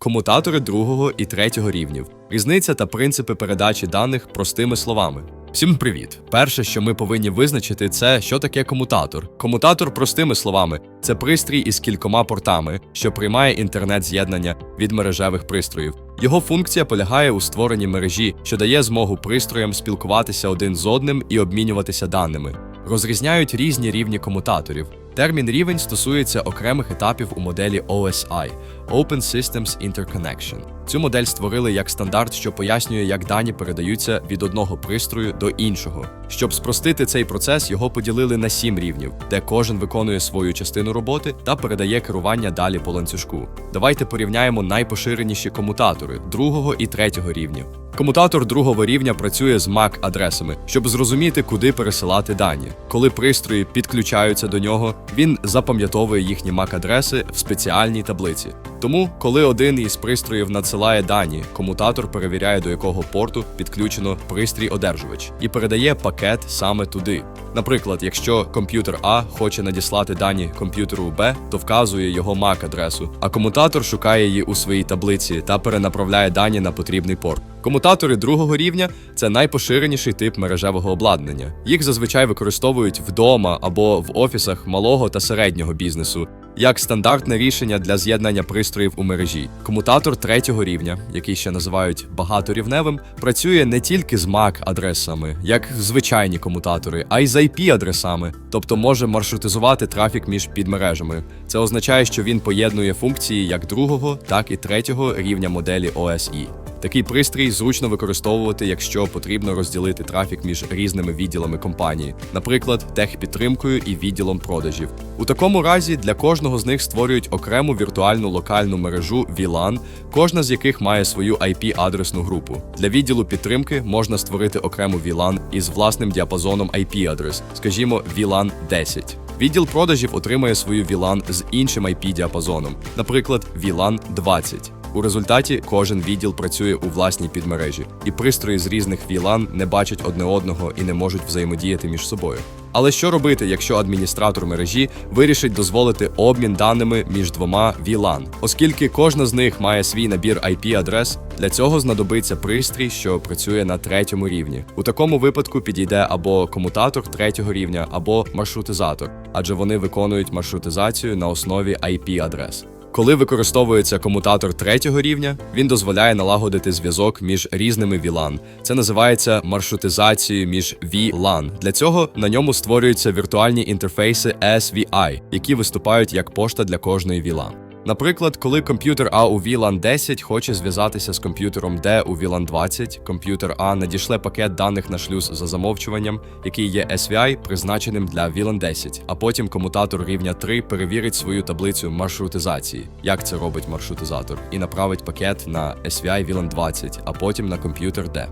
комутатори другого і третього рівнів, різниця та принципи передачі даних простими словами. Всім привіт! Перше, що ми повинні визначити, це що таке комутатор. Комутатор, простими словами, це пристрій із кількома портами, що приймає інтернет-з'єднання від мережевих пристроїв. Його функція полягає у створенні мережі, що дає змогу пристроям спілкуватися один з одним і обмінюватися даними. Розрізняють різні рівні комутаторів. Термін рівень стосується окремих етапів у моделі OSI Open Systems Interconnection. Цю модель створили як стандарт, що пояснює, як дані передаються від одного пристрою до іншого. Щоб спростити цей процес, його поділили на сім рівнів, де кожен виконує свою частину роботи та передає керування далі по ланцюжку. Давайте порівняємо найпоширеніші комутатори другого і третього рівнів. Комутатор другого рівня працює з MAC-адресами, щоб зрозуміти, куди пересилати дані. Коли пристрої підключаються до нього, він запам'ятовує їхні MAC-адреси в спеціальній таблиці. Тому, коли один із пристроїв надсилає дані, комутатор перевіряє, до якого порту підключено пристрій-одержувач і передає пакет саме туди. Наприклад, якщо комп'ютер А хоче надіслати дані комп'ютеру Б, то вказує його MAC-адресу, а комутатор шукає її у своїй таблиці та перенаправляє дані на потрібний порт. Комутатори другого рівня це найпоширеніший тип мережевого обладнання. Їх зазвичай використовують вдома або в офісах малого та середнього бізнесу. Як стандартне рішення для з'єднання пристроїв у мережі, комутатор третього рівня, який ще називають багаторівневим, працює не тільки з MAC-адресами, як звичайні комутатори, а й з IP-адресами, тобто може маршрутизувати трафік між підмережами. Це означає, що він поєднує функції як другого, так і третього рівня моделі OSI. Такий пристрій зручно використовувати, якщо потрібно розділити трафік між різними відділами компанії, наприклад, техпідтримкою і відділом продажів. У такому разі для кожного з них створюють окрему віртуальну локальну мережу VLAN, кожна з яких має свою IP-адресну групу. Для відділу підтримки можна створити окрему VLAN із власним діапазоном IP-адрес, скажімо, VLAN 10. Відділ продажів отримає свою VLAN з іншим IP-діапазоном, наприклад, VLAN 20. У результаті кожен відділ працює у власній підмережі, і пристрої з різних VLAN не бачать одне одного і не можуть взаємодіяти між собою. Але що робити, якщо адміністратор мережі вирішить дозволити обмін даними між двома VLAN? Оскільки кожна з них має свій набір IP-адрес, для цього знадобиться пристрій, що працює на третьому рівні. У такому випадку підійде або комутатор третього рівня, або маршрутизатор, адже вони виконують маршрутизацію на основі IP-адрес. Коли використовується комутатор третього рівня, він дозволяє налагодити зв'язок між різними VLAN. Це називається маршрутизацією між VLAN. Для цього на ньому створюються віртуальні інтерфейси SVI, які виступають як пошта для кожної VLAN. Наприклад, коли комп'ютер А у VLAN 10 хоче зв'язатися з комп'ютером Д у VLAN 20, комп'ютер А надішле пакет даних на шлюз за замовчуванням, який є SVI, призначеним для VLAN 10, а потім комутатор рівня 3 перевірить свою таблицю маршрутизації, як це робить маршрутизатор, і направить пакет на SVI VLAN 20, а потім на комп'ютер D.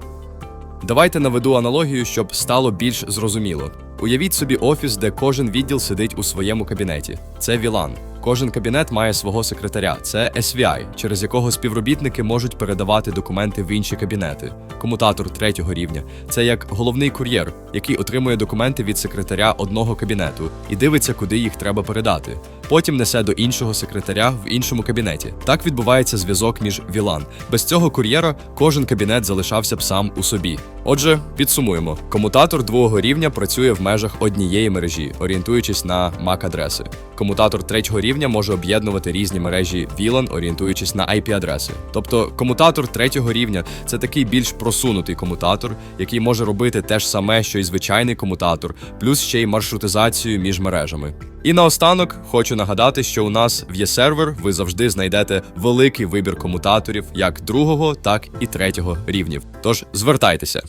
Давайте наведу аналогію, щоб стало більш зрозуміло. Уявіть собі офіс, де кожен відділ сидить у своєму кабінеті. Це VLAN. Кожен кабінет має свого секретаря. Це SVI, через якого співробітники можуть передавати документи в інші кабінети. Комутатор третього рівня це як головний кур'єр, який отримує документи від секретаря одного кабінету і дивиться, куди їх треба передати. Потім несе до іншого секретаря в іншому кабінеті. Так відбувається зв'язок між VLAN. Без цього кур'єра кожен кабінет залишався б сам у собі. Отже, підсумуємо: комутатор другого рівня працює в межах однієї мережі, орієнтуючись на MAC-адреси. Комутатор третього рівня може об'єднувати різні мережі VLAN, орієнтуючись на IP-адреси. Тобто комутатор третього рівня це такий більш просунутий комутатор, який може робити те ж саме, що й звичайний комутатор, плюс ще й маршрутизацію між мережами. І наостанок хочу нагадати, що у нас в є-сервер ви завжди знайдете великий вибір комутаторів як другого, так і третього рівнів. Тож звертайтеся.